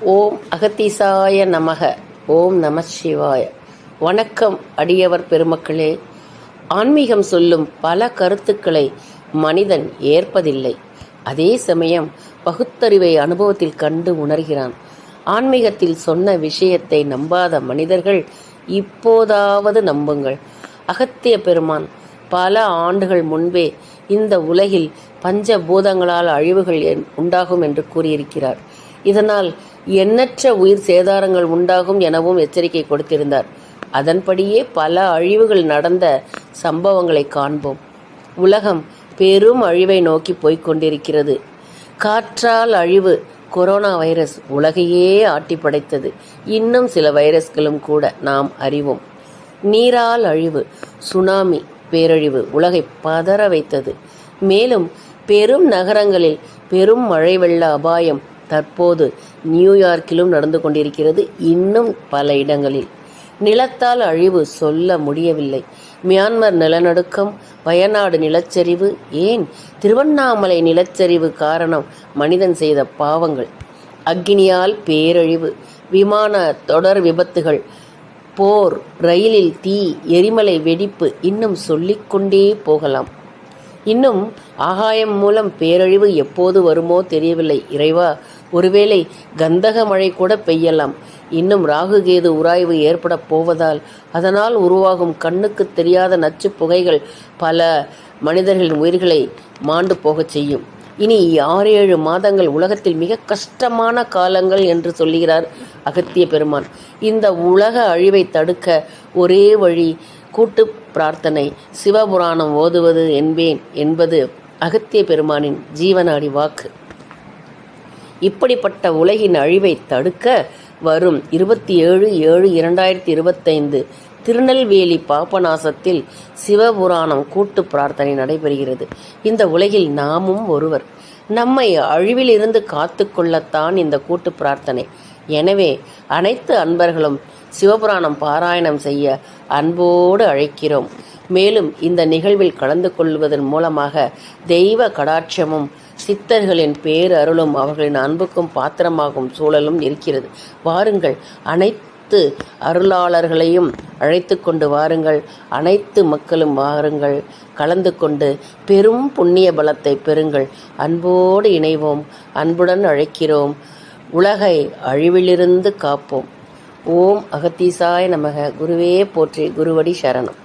ஓம் அகத்தீசாய நமக ஓம் நம சிவாய. வணக்கம் அடியவர் பெருமக்களே. ஆன்மீகம் சொல்லும் பல கருத்துக்களை மனிதன் ஏற்பதில்லை. அதே சமயம் பகுத்தறிவை அனுபவத்தில் கண்டு உணர்கிறான். ஆன்மீகத்தில் சொன்ன விஷயத்தை நம்பாத மனிதர்கள் இப்போதாவது நம்புங்கள். அகத்திய பெருமான் பல ஆண்டுகள் முன்பே இந்த உலகில் பஞ்ச பூதங்களால் அழிவுகள் என்- உண்டாகும் என்று கூறியிருக்கிறார். இதனால் எண்ணற்ற உயிர் சேதாரங்கள் உண்டாகும் எனவும் எச்சரிக்கை கொடுத்திருந்தார். அதன்படியே பல அழிவுகள் நடந்த சம்பவங்களை காண்போம். உலகம் பெரும் அழிவை நோக்கி போய்கொண்டிருக்கிறது காற்றால் அழிவு கொரோனா வைரஸ் உலகையே ஆட்டி படைத்தது. இன்னும் சில வைரஸ்களும் கூட நாம் அறிவோம். நீரால் அழிவு சுனாமி பேரழிவு உலகை பதற வைத்தது. மேலும் பெரும் நகரங்களில் பெரும் மழை வெள்ள அபாயம் தற்போது நியூயார்க்கிலும் நடந்து கொண்டிருக்கிறது இன்னும் பல இடங்களில். நிலத்தால் அழிவு சொல்ல முடியவில்லை. மியான்மர் நிலநடுக்கம் வயநாடு நிலச்சரிவு ஏன்? திருவண்ணாமலை நிலச்சரிவு காரணம் மனிதன் செய்த பாவங்கள். அக்னியால் பேரழிவு விமான தொடர் விபத்துகள் போர் ரயிலில் தீ எரிமலை வெடிப்பு இன்னும் சொல்லிக்கொண்டே போகலாம். இன்னும் ஆகாயம் மூலம் பேரழிவு எப்போது வருமோ தெரியவில்லை இறைவா. ஒருவேளை கந்தக மழை கூட பெய்யலாம். இன்னும் ராகுகேது உராய்வு ஏற்பட போவதால் அதனால் உருவாகும் கண்ணுக்கு தெரியாத நச்சு புகைகள் பல மனிதர்களின் உயிர்களை மாண்டு போகச் செய்யும். இனி ஆறு ஏழு மாதங்கள் உலகத்தில் மிக கஷ்டமான காலங்கள் என்று சொல்லுகிறார் அகத்திய பெருமான். இந்த உலக அழிவை தடுக்க ஒரே வழி கூட்டு பிரார்த்தனை சிவபுராணம் ஓதுவது என்பேன் என்பது அகத்திய பெருமானின் ஜீவனாடி வாக்கு. இப்படிப்பட்ட உலகின் அழிவை தடுக்க வரும் இருபத்தி ஏழு ஏழு இரண்டாயிரத்தி இருபத்தைந்து திருநெல்வேலி பாபநாசத்தில் சிவபுராணம் கூட்டு பிரார்த்தனை நடைபெறுகிறது. இந்த உலகில் நாமும் ஒருவர். நம்மை அழிவிலிருந்து காத்து கொள்ளத்தான் இந்த கூட்டு பிரார்த்தனை. எனவே அனைத்து அன்பர்களும் சிவபுராணம் பாராயணம் செய்ய அன்போடு அழைக்கிறோம். மேலும் இந்த நிகழ்வில் கலந்து கொள்வதன் மூலமாக தெய்வ கடாட்சமும் சித்தர்களின் பேரருளும் அவர்களின் அன்புக்கும் பாத்திரமாகும் சூழலும் இருக்கிறது. வாருங்கள் அனைத்து அருளாளர்களையும் அழைத்து கொண்டு வாருங்கள். அனைத்து மக்களும் வாருங்கள். கலந்து கொண்டு பெரும் புண்ணிய பலத்தை பெறுங்கள். அன்போடு இணைவோம். அன்புடன் அழைக்கிறோம். உலகை அழிவிலிருந்து காப்போம். ஓம் அகத்தீசாய நமக. குருவே போற்றி குருவடி சரணம்.